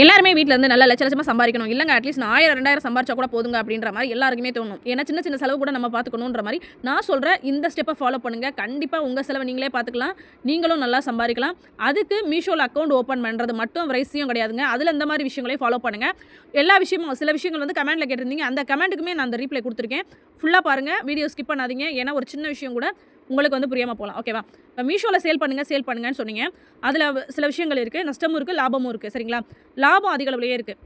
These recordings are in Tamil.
எல்லாருமே வீட்டில் இருந்து நல்ல லட்ச லட்சமாக சம்பாதிக்கணும். இல்லைங்க அட்லீஸ்ட் நான் ஆயிரம் ரெண்டாயிரம் சம்பாரிச்சா கூட போதுங்க அப்படின்ற மாதிரி எல்லாருக்குமே தோணும். ஏன்னா சின்ன சின்ன செலவு கூட நம்ம பார்த்துக்கணுன்ற மாதிரி நான் சொல்கிறேன் இந்த ஸ்டெப்பை ஃபாலோ பண்ணுங்க. கண்டிப்பாக உங்கள் செலவை நீங்களே பார்த்துக்கலாம் நீங்களும் நல்லா சம்பாதிக்கலாம். அதுக்கு மீஷோவில் அக்கௌண்ட் ஓப்பன் பண்ணுறது மட்டும் ரைஸியும் கிடையாதுங்க. அதில் இந்த மாதிரி விஷயங்களையும் ஃபாலோ பண்ணுங்கள் எல்லா விஷயமும் சில விஷயங்கள் வந்து கமெண்ட்டில் கேட்டிருந்தீங்க. அந்த கமெண்ட்டுக்குமே நான் அந்த ரீப்ளை கொடுத்துருக்கேன். ஃபுல்லாக பாருங்கள் வீடியோ ஸ்கிப் பண்ணாதீங்க. ஏன்னா ஒரு சின்ன விஷயம் கூட உங்களுக்கு வந்து புரியாமல் போகலாம் ஓகேவா இப்போ மீஷோவில் சேல் பண்ணுங்கள் சேல் பண்ணுங்கன்னு சொன்னீங்க. அதில் சில விஷயங்கள் இருக்குது நஷ்டமும் இருக்குது லாபமும் இருக்குது சரிங்களா? லாபம் அதிக அளவுலேயே இருக்குது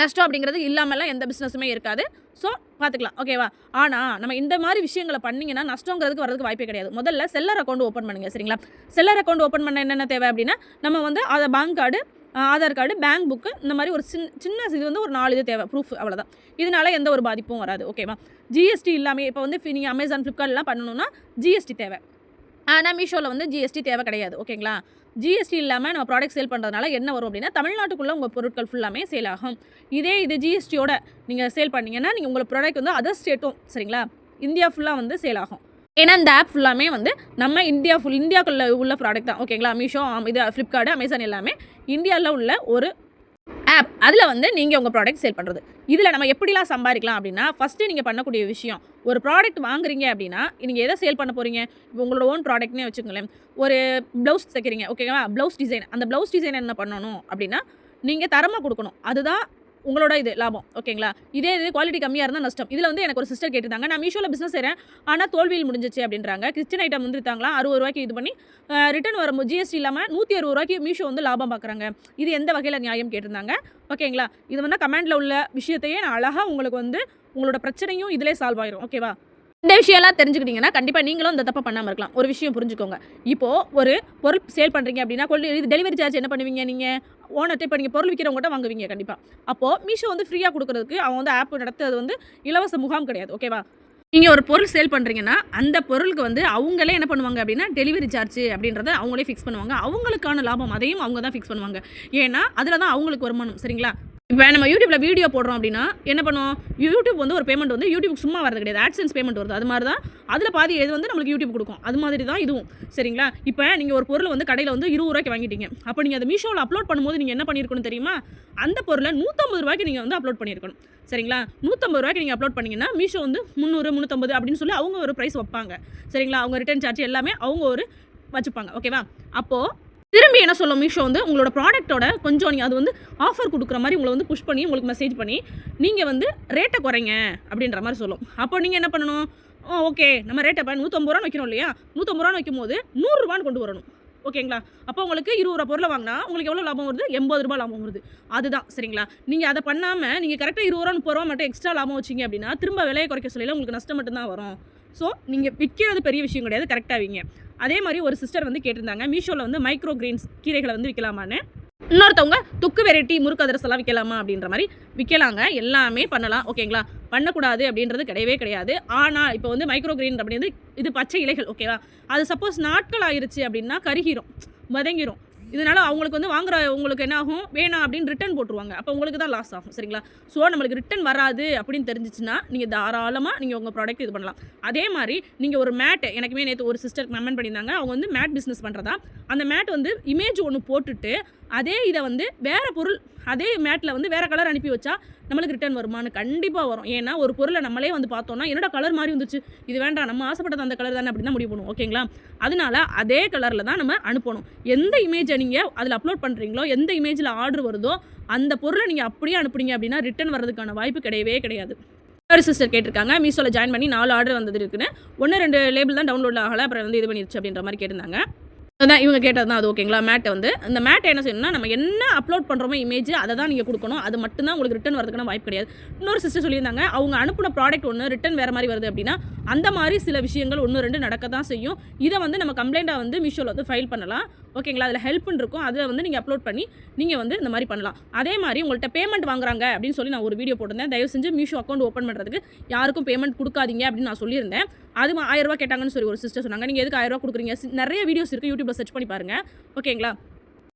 நஷ்டம் அப்படிங்கிறது இல்லாமலாம் எந்த பிஸ்னஸுமே இருக்காது. ஸோ பார்த்துக்கலாம் ஓகேவா ஆனால் நம்ம இந்த மாதிரி விஷயங்களை பண்ணிங்கன்னா நஷ்டங்கிறதுக்கு வரதுக்கு வாய்ப்பே கிடையாது. முதல்ல செல்லர் அக்கௌண்ட் ஓப்பன் பண்ணுங்கள் சரிங்களா? செல்லர் அக்கௌண்ட் ஓப்பன் பண்ண என்னென்ன தேவை அப்படின்னா நம்ம வந்து அதை bank card Aadhaar card bank book இந்த மாதிரி ஒரு சின்ன சின்ன இது வந்து ஒரு நாலு இது தேவை ப்ரூஃப் அவ்வளோதான் இதனால எந்த ஒரு பாதிப்பும் வராது ஓகேவா ஜிஎஸ்டி இல்லாமல் இப்போ வந்து நீங்கள் அமேசான் ஃப்ளிப்கார்ட்லாம் பண்ணணும்னா ஜிஎஸ்டி தேவை. ஆனால் மீஷோவில் வந்து ஜிஎஸ்டி தேவை கிடையாது ஓகேங்களா ஜிஎஸ்டி இல்லாமல் நம்ம ப்ராடக்ட் சேல் பண்ணுறதுனால என்ன வரும் அப்படின்னா தமிழ்நாட்டுக்குள்ளே உங்கள் பொருட்கள் ஃபுல்லாமே சேல் ஆகும். இதே இது ஜிஎஸ்டியோட நீங்கள் சேல் பண்ணிங்கன்னா நீங்கள் உங்கள் ப்ராடக்ட் வந்து அதர் ஸ்டேட்டும் சரிங்களா? இந்தியா ஃபுல்லாக வந்து சேல் ஆகும். ஏன்னா இந்த ஆப் ஃபுல்லாமே வந்து நம்ம இந்தியா ஃபுல் இந்தியாக்குள்ள உள்ள ப்ராடக்ட் தான். ஓகேங்களா மீஷோ இது ஃப்ளிப்கார்ட் அமேசான் எல்லாமே இந்தியாவில் உள்ள ஒரு ஆப் அதில் வந்து நீங்கள் உங்கள் ப்ராடக்ட் சேல் பண்ணுறது இதில் நம்ம எப்படிலாம் சம்பாதிக்கலாம் அப்படின்னா ஃபஸ்ட்டு நீங்கள் பண்ணக்கூடிய விஷயம் ஒரு ப்ராடக்ட் வாங்குறீங்க அப்படின்னா நீங்கள் எதை சேல் பண்ண போகிறீங்க இப்போ உங்களோட ஓன் ப்ராடக்ட்னே வச்சுக்கோங்களேன். ஒரு ப்ளவுஸ் தைக்கிறீங்க ஓகேவா ப்ளவுஸ் டிசைன் அந்த ப்ளவுஸ் டிசைன் என்ன பண்ணணும் அப்படின்னா நீங்கள் தரமாக கொடுக்கணும். அதுதான் உங்களோட இது லாபம். ஓகேங்களா? இதே இது குவாலிட்டி கம்மியாக இருந்தால் நஷ்டம். இதில் வந்து எனக்கு ஒரு சிஸ்டர் கேட்டிருந்தாங்க. நான் மீஷோவில் பிஸ்னஸ் செய்கிறேன் ஆனால் தோல்வியில் முடிஞ்சிச்சு அப்படின்றாங்க. கிச்சன் ஐட்டம் வந்துருத்தாங்களா அறுபது ரூபாய்க்கு இது பண்ணி ரிட்டர்ன் வரும் ஜிஎஸ்டி இல்லாமல் நூற்றி அறுபது ரூபாய்க்கு மீஷோ வந்து லாபம் பார்க்குறாங்க இது எந்த வகையில் நியாயம் கேட்டிருந்தாங்க. ஓகேங்களா? இது வந்து கமெண்டில் உள்ள விஷயத்தையே நான் அழகாக உங்களுக்கு வந்து உங்களோட பிரச்சனையும் இதிலே சால்வ் ஆயிரும். ஓகேவா? இந்த விஷயம்லாம் தெரிஞ்சுக்கிட்டீங்கன்னா கண்டிப்பாக நீங்களும் இந்த தப்பை பண்ணாமல் இருக்கலாம். ஒரு விஷயம் புரிஞ்சுக்கோங்க. இப்போது ஒரு பொருள் சேல் பண்ணுறீங்க அப்படின்னா கொள்ளி இது டெலிவரி சார்ஜ் என்ன பண்ணுவீங்க நீங்கள் ஓனர்கிட்ட இப்போ நீங்கள் பொருள் விற்கிறவங்ககிட்ட வாங்குவீங்க கண்டிப்பாக அப்போது மீஷோ வந்து ஃப்ரீயாக கொடுக்குறதுக்கு அவன் வந்து ஆப் நடத்துறது வந்து இலவச முகாம் கிடையாது. ஓகேவா நீங்கள் ஒரு பொருள் சேல் பண்ணுறீங்கன்னா அந்த பொருளுக்கு வந்து அவங்களே என்ன பண்ணுவாங்க அப்படின்னா டெலிவரி சார்ஜ் அப்படின்றத அவங்களே ஃபிக்ஸ் பண்ணுவாங்க. அவங்களுக்கான லாபம் அதையும் அவங்க தான் ஃபிக்ஸ் பண்ணுவாங்க. ஏன்னா அதில் தான் அவங்களுக்கு வருமானம். சரிங்களா? இப்போ நம்ம யூடியூப்பில் வீடியோ போடுறோம் அப்படின்னா என்ன பண்ணுவோம்? யூடியூப் வந்து ஒரு பேமெண்ட் வந்து யூடியூப் சும்மா வரது கிடையாது. ஆட்சன்ஸ் பேமெண்ட் வருது. அது மாதிரி தான் அதில் பாதி எது வந்து நம்மளுக்கு யூடியூப் கொடுக்கும். அது மாதிரி தான் இதுவும். சரிங்களா? இப்போ நீங்கள் ஒரு பொருளை வந்து கடையில் வந்து இருபது ரூபாய்க்கு வாங்கிட்டீங்க. அப்போ நீங்கள் அதை மீஷோவில் அப்லோட் பண்ணும்போது நீங்கள் என்ன பண்ணியிருக்கணும் தெரியுமா? அந்த பொருளை நூற்றம்பது ரூபாய்க்கு நீங்கள் வந்து அப்லோட் பண்ணியிருக்கணும். சரிங்களா? நூற்றம்பது ரூபாய்க்கு நீங்கள் அப்லோட் பண்ணீங்கன்னா மீஷோ வந்து முந்நூறு முந்நூற்றம்பது அப்படின்னு சொல்லி அவங்க ஒரு ப்ரைஸ் வைப்பாங்க. சரிங்களா? அவங்க ரிட்டர்ன் சார்ஜ் எல்லாமே அவங்க ஒரு வச்சுப்பாங்க. ஓகேவா அப்போது திரும்பி என்ன சொல்லும் மீஷோ வந்து உங்களோட ப்ராடக்ட்டோட கொஞ்சம் நீங்கள் அது வந்து ஆஃபர் கொடுக்குற மாதிரி உங்களை வந்து புஷ் பண்ணி உங்களுக்கு மெசேஜ் பண்ணி நீங்கள் வந்து ரேட்டை குறைங்க அப்படின்ற மாதிரி சொல்லும். அப்போ நீங்கள் என்ன பண்ணணும்? ஓகே நம்ம ரேட்டை இப்போ நூற்றம்பது ரூபா வைக்கிறோம் இல்லையா? நூற்றம்பது ரூபா வைக்கும் போது நூறுரூவான்னு கொண்டு வரணும். ஓகேங்களா அப்போ உங்களுக்கு இருபது ரூபா பொருளை வாங்கினா உங்களுக்கு எவ்வளோ லாபம் வருது? எண்பது ரூபாய் லாபம் வருது. அதுதான். சரிங்களா? நீங்கள் அதை பண்ணாமல் நீங்கள் கரெக்டாக இருபது ரூபா முப்பது ரூபா மட்டும் எக்ஸ்ட்ரா லாபம் வச்சிங்க அப்படின்னா திரும்ப விலையை குறைக்க சொல்லல உங்களுக்கு நஷ்டம் மட்டும்தான் வரும். ஸோ நீங்கள் விற்கிறது பெரிய விஷயம் கிடையாது கரெக்டாக அதே மாதிரி ஒரு சிஸ்டர் வந்து கேட்டிருந்தாங்க மீஷோவில் வந்து மைக்ரோ கிரீன்ஸ் கீரைகளை வந்து விற்கலாமான்னு இன்னொருத்தவங்க தொக்கு வெரைட்டி முறுக்கு அதிரசெல்லாம் விற்கலாமா அப்படின்ற மாதிரி விற்கலாங்க எல்லாமே பண்ணலாம் ஓகேங்களா பண்ணக்கூடாது அப்படின்றது கிடையவே கிடையாது. ஆனால் இப்போ வந்து மைக்ரோ கிரீன் அப்படின்றது இது பச்சை இலைகள் ஓகேவா அது சப்போஸ் நாட்கள் ஆயிடுச்சு அப்படின்னா கருகிரும் வதங்கிரும். இதனால அவங்களுக்கு வந்து வாங்குற உங்களுக்கு என்ன ஆகும் வேணாம் அப்படின்னு ரிட்டர்ன் போட்டுருவாங்க. அப்போ உங்களுக்கு தான் லாஸ் ஆகும் சரிங்களா? ஸோ நம்மளுக்கு ரிட்டர்ன் வராது அப்படின்னு தெரிஞ்சிச்சுன்னா நீங்கள் தாராளமாக நீங்கள் உங்கள் ப்ராடக்ட் இது பண்ணலாம். அதே மாதிரி நீங்கள் ஒரு மேட் எனக்குமே நேற்று ஒரு சிஸ்டர் கமெண்ட் பண்ணியிருந்தாங்க. அவங்க வந்து மேட் பிஸ்னஸ் பண்ணுறதா அந்த மேட் வந்து இமேஜ் ஒன்று போட்டுட்டு அதே இதை வந்து வேறு பொருள் அதே மேட்டில் வந்து வேறு கலர் அனுப்பி வச்சா நம்மளுக்கு ரிட்டர்ன் வருமானு கண்டிப்பாக வரும். ஏன்னா ஒரு பொருளை நம்மளே வந்து பார்த்தோம்னா என்னோட கலர் மாதிரி வந்துச்சு. இது வேண்டாம் நம்ம ஆசைப்பட்டது அந்த கலர் தானே அப்படின்னு தான் முடிவு பண்ணுவோம். ஓகேங்களா அதனால அதே கலரில் தான் நம்ம அனுப்பணும். எந்த இமேஜை நீங்கள் அதில் அப்லோட் பண்ணுறீங்களோ எந்த இமேஜில் ஆர்டர் வருதோ அந்த பொருளை நீங்கள் அப்படியே அனுப்புனீங்க அப்படின்னா ரிட்டர்ன் வர்றதுக்கான வாய்ப்பு கிடையவே கிடையாது. ஒரு சிஸ்டர் கேட்டிருக்காங்க மீஷோவில் ஜாயின் பண்ணி நாலு ஆர்டர் வந்தது இருக்குன்னு. ஒன்று ரெண்டு லேபிள் தான் டவுன்லோட் ஆகலை அப்புறம் வந்து இது பண்ணிருச்சு அப்படின்ற மாதிரி கேட்டிருந்தாங்க. அதான் இவங்க கேட்டது தான் அது ஓகேங்களா? மேட்டை வந்து இந்த மேட்டை என்ன செய்யணும்னா நம்ம என்ன அப்லோட் பண்ணுறோமோ இமேஜ் அதை தான் நீங்கள் கொடுக்கணும். அது மட்டும்தான் உங்களுக்கு ரிட்டன் வரதுக்கான வாய்ப்பு கிடையாது. இன்னொரு சிஸ்டர் சொல்லியிருந்தாங்க அவங்க அனுப்பின ப்ராடக்ட் ஒன்று ரிட்டன் வேறு மாதிரி வருது அப்படின்னா அந்த மாதிரி சில விஷயங்கள் ஒன்று ரெண்டு நடக்க தான் செய்யும். இதை வந்து நம்ம கம்ப்ளைண்ட்டாக வந்து மீஷோவில் வந்து ஃபைல் பண்ணலாம். ஓகேங்களா? அதில் ஹெல்ப்னு இருக்கும். அதை வந்து நீங்கள் அப்லோட் பண்ணி நீங்கள் வந்து இந்த மாதிரி பண்ணலாம். அதே மாதிரி உங்கள்கிட்ட பேமெண்ட் வாங்குறாங்க அப்படின்னு சொல்லி நான் ஒரு வீடியோ போட்டிருந்தேன். தயவு செஞ்சு மீஷோ அக்கௌண்ட் ஓப்பன் பண்ணுறதுக்கு யாருக்கும் பேமெண்ட் கொடுக்காதீங்க அப்படின்னு நான் சொல்லியிருந்தேன். அது ம- ஆயிரம் கேட்டாங்கன்னு சொல்லி ஒரு சிஸ்டர் சொன்னாங்க. நீங்கள் எதுக்கு ஆயிரம் கொடுக்குறீங்க? நிறைய வீடியோஸ் இருக்குது யூடியூப்பில் சர்ச் பண்ணி பாருங்க. ஓகேங்களா?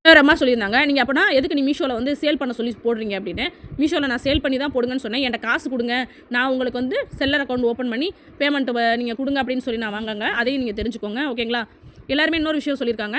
வேறு அம்மா சொல்லியிருந்தாங்க. நீங்கள் அப்போனா எதுக்கு நீ மீஷோவில் வந்து சேல் பண்ண சொல்லி போடுறீங்க அப்படின்னு? மீஷோவில் நான் சேல் பண்ணி தான் போடுங்கன்னு சொன்னேன். என்கிட்ட காசு கொடுங்க. நான் உங்களுக்கு வந்து செல்லர் அக்கௌண்ட் ஓப்பன் பண்ணி பேமெண்ட்டு நீங்கள் கொடுங்க அப்படின்னு சொல்லி நான் வாங்குங்க அதையும் நீங்கள் தெரிஞ்சுக்கோங்க. ஓகேங்களா? எல்லாருமே இன்னொரு விஷயம் சொல்லியிருக்காங்க.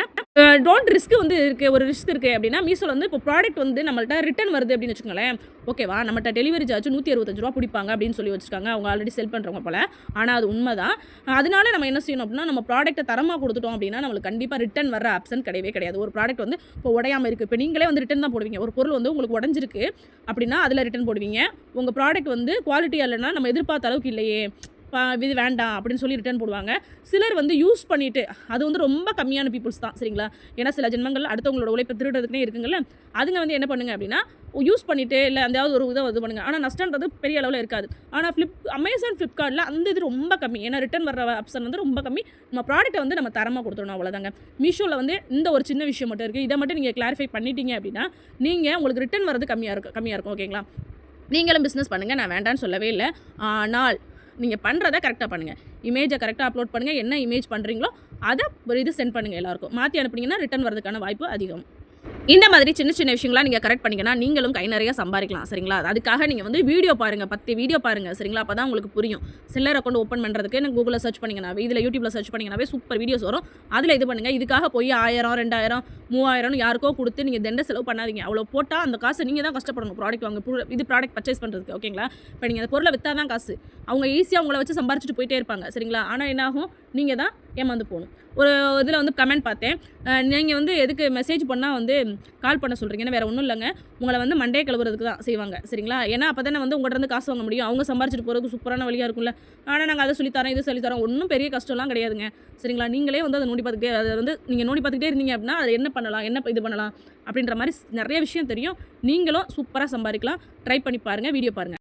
டோன்ட் ரிஸ்க் வந்து இருக்குது ஒரு ரிஸ்க் இருக்குது அப்படின்னா மீஷோவில் வந்து இப்போ ப்ராடக்ட் வந்து நம்மள்ட்ட ரிட்டர்ன் வருது அப்படின்னு வச்சுக்கோங்களேன். ஓகேவா நம்மகிட்ட டெலிவரி சார்ஜ் நூற்றி அறுபத்தஞ்சு ரூபா பிடிப்பாங்க அப்படின்னு சொல்லி வச்சுருக்காங்க அவங்க ஆல்ரெடி செல் பண்ணுறவங்க போல. ஆனால் அது உண்மை தான் அதனால நம்ம என்ன செய்யணும் அப்படின்னா நம்ம ப்ராடக்ட்டை தரமாக கொடுத்துட்டோம் அப்படின்னா நம்மளுக்கு கண்டிப்பாக ரிட்டர்ன் வர ஆப்ஷன் கிடையவே கிடையாது. ஒரு ப்ராடக்ட் வந்து இப்போ உடையாமல் இருக்குது இப்போ நீங்களே வந்து ரிட்டர்ன் தான் போடுவீங்க. ஒரு பொருள் வந்து உங்களுக்கு உடஞ்சிருக்கு அப்படின்னா அதில் ரிட்டர்ன் போடுவீங்க. உங்கள் ப்ராடக்ட் வந்து குவாலிட்டியாக இல்லைன்னா நம்ம எதிர்பார்த்த அளவுக்கு இல்லையே. இது வேண்டாம் அப்படின்னு சொல்லி ரிட்டர்ன் போடுவாங்க. சிலர் வந்து யூஸ் பண்ணிட்டு அது வந்து ரொம்ப கம்மியான பீப்புள்ஸ் தான் சரிங்களா? ஏன்னா சில ஜென்மங்கள் அடுத்தவங்களோட உழைப்பை திருடுறதுக்குனே இருக்குங்கள்ல அதுங்க வந்து என்ன பண்ணுங்க அப்படின்னா யூஸ் பண்ணிட்டு இல்லை அந்த ஒரு இதை இது பண்ணுங்க. ஆனால் நஷ்டன்றது பெரிய அளவில் இருக்காது. ஆனால் ஃப்ளிப் அமேசான் ஃப்ளிப்கார்ட்டில் அந்த இது ரொம்ப கம்மி. ஏன்னா ரிட்டர்ன் வர ஆப்ஷன் வந்து ரொம்ப கம்மி. நம்ம ப்ராடக்ட்டை வந்து நம்ம தரமாக கொடுத்துடணும் அவ்வளோதாங்க மீஷோவில் வந்து இந்த ஒரு சின்ன விஷயம் மட்டும் இருக்குது இதை மட்டும் நீங்கள் கிளாரிஃபை பண்ணிட்டீங்க அப்படின்னா நீங்கள் உங்களுக்கு ரிட்டர்ன் வரது கம்மியாக இருக்கும் கம்மியாக இருக்கும் ஓகேங்களா நீங்களும் பிஸ்னஸ் பண்ணுங்கள் நான் வேண்டான்னு சொல்லவே இல்லை. ஆனால் நீங்கள் பண்ணுறத கரெக்டாக பண்ணுங்கள் இமேஜை கரெக்டாக அப்லோட் பண்ணுங்கள் என்ன இமேஜ் பண்ணுறீங்களோ அதை ஒரு இது சென்ட் பண்ணுங்கள் எல்லாருக்கும். மாற்றி அனுப்புனீங்கன்னா ரிட்டர்ன் வரதுக்கான வாய்ப்பு அதிகம். இந்த மாதிரி சின்ன சின்ன விஷயங்களாம் நீங்கள் கரெக்ட் பண்ணிங்கன்னா நீங்களும் கை நிறைய சம்பாதிக்கலாம் சரிங்களா? அதுக்காக நீங்கள் வந்து வீடியோ பாருங்கள் பத்து வீடியோ பாருங்கள் சரிங்களா? அப்போ தான் உங்களுக்கு புரியும். சில்லர் அக்கௌண்ட் ஓப்பன் பண்ணுறதுக்கு எனக்கு கூகுளில் சர்ச் பண்ணிங்கனாவே இதில் யூடியூப்பில் சர்ச் பண்ணிங்கனாவே சூப்பர் வீடியோஸ் வரும். அதில் இது பண்ணுங்கள் இதுக்காக போய் ஆயிரம் ரெண்டாயிரம் மூவாயிரம்னு யாருக்கோ கொடுத்து நீங்கள் தண்ட செலவு பண்ணாதீங்க. அவ்வளோ போட்டால் அந்த காசு நீங்கள் தான் கஷ்டப்படணும். ப்ராடக்ட் வாங்க இது ப்ராடக்ட் பர்ச்சேஸ் பண்ணுறதுக்கு ஓகேங்களா இப்போ நீங்கள் அந்த பொருளை விற்றா தான் காசு. அவங்க ஈஸியாக உங்களை வச்சு சம்பாரிச்சிட்டு போயிட்டே இருப்பாங்க சரிங்களா? ஆனால் என்னாகும்? நீங்கள் தான் ஏமாந்து போகணும் ஒரு இதில் வந்து கமெண்ட் பார்த்தேன். நீங்கள் வந்து எதுக்கு மெசேஜ் பண்ணால் வந்து கால் பண்ண சொல்கிறீங்கன்னா வேறு ஒன்றும் இல்லைங்க. உங்களை வந்து மண்டே கழுவுறதுக்கு தான் செய்வாங்க. சரிங்களா? ஏன்னா அப்போ தானே வந்து உங்கள்கிட்ட இருந்து காசு வாங்க முடியும். அவங்க சம்பாரிச்சிட்டு போகிறதுக்கு சூப்பரான வழியாக இருக்கும்ல. ஆனால் நாங்கள் அதை சொல்லித்தரோம் இது சொல்லித்தரோம் ஒன்றும் பெரிய கஷ்டம்லாம் கிடையாதுங்க. சரிங்களா? நீங்களே வந்து அதை நோண்டி பார்த்துக்கிட்டே அதை வந்து நீங்கள் நோண்டி பார்த்துக்கிட்டே இருந்தீங்க அப்படின்னா அது என்ன பண்ணலாம்? என்ன இது பண்ணலாம்? அப்படின்ற மாதிரி நிறைய விஷயம் தெரியும். நீங்களும் சூப்பராக சம்பாதிக்கலாம். ட்ரை பண்ணி பாருங்கள் வீடியோ பாருங்கள்